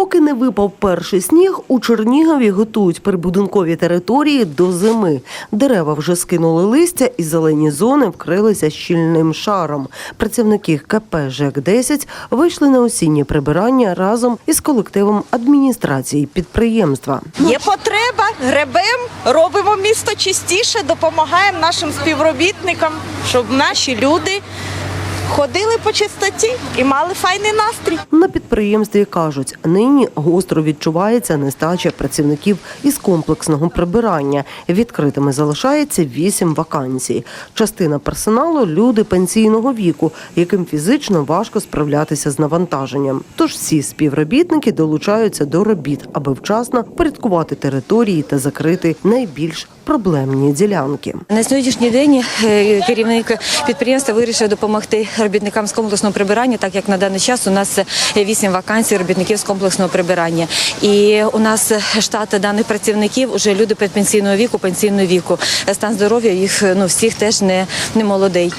Поки не випав перший сніг, у Чернігові готують прибудинкові території до зими. Дерева вже скинули листя і зелені зони вкрилися щільним шаром. Працівники КП ЖЕК-10 вийшли на осіннє прибирання разом із колективом адміністрації підприємства. Є потреба, гребем, робимо місто чистіше, допомагаємо нашим співробітникам, щоб наші люди ходили по чистоті і мали файний настрій. На підприємстві кажуть, нині гостро відчувається нестача працівників із комплексного прибирання. Відкритими залишається вісім вакансій. Частина персоналу люди пенсійного віку, яким фізично важко справлятися з навантаженням. Тож всі співробітники долучаються до робіт, аби вчасно порядкувати території та закрити найбільш проблемні ділянки. На сьогоднішній день е, керівник підприємства вирішив допомогти робітникам з комплексного прибирання, так як на даний час у нас є вісім вакансій робітників з комплексного прибирання. І у нас штат даних працівників вже люди пенсійного віку, пенсійного віку. Стан здоров'я їх ну всіх теж не, не молодий.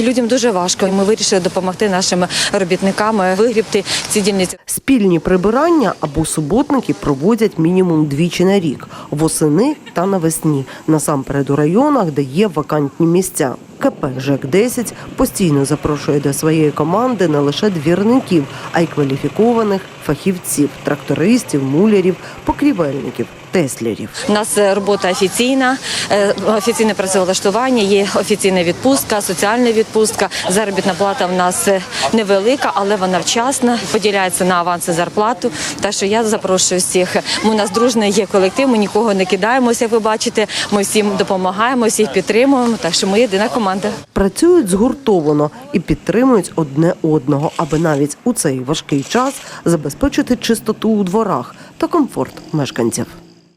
Людям дуже важко. і Ми вирішили допомогти нашим робітникам вигрібти ці дільниці. Спільні прибирання або суботники проводять мінімум двічі на рік восени та навесні, насамперед у районах, де є вакантні місця. КП ЖЕК-10 постійно запрошує до своєї команди не лише двірників, а й кваліфікованих фахівців, трактористів, мулярів, покрівельників, теслярів. У нас е, робота офіційна, е, офіційне працевлаштування, є офіційна відпустка, соціальна відпустка. Заробітна плата в нас е, невелика, але вона вчасна, поділяється на аванси зарплату. Так що я запрошую всіх. Ми у нас дружний є колектив, ми нікого не кидаємося, як ви бачите. Ми всім допомагаємо, всіх підтримуємо. Так що ми єдина команда. Працюють згуртовано і підтримують одне одного, аби навіть у цей важкий час забезпечити чистоту у дворах та комфорт мешканців.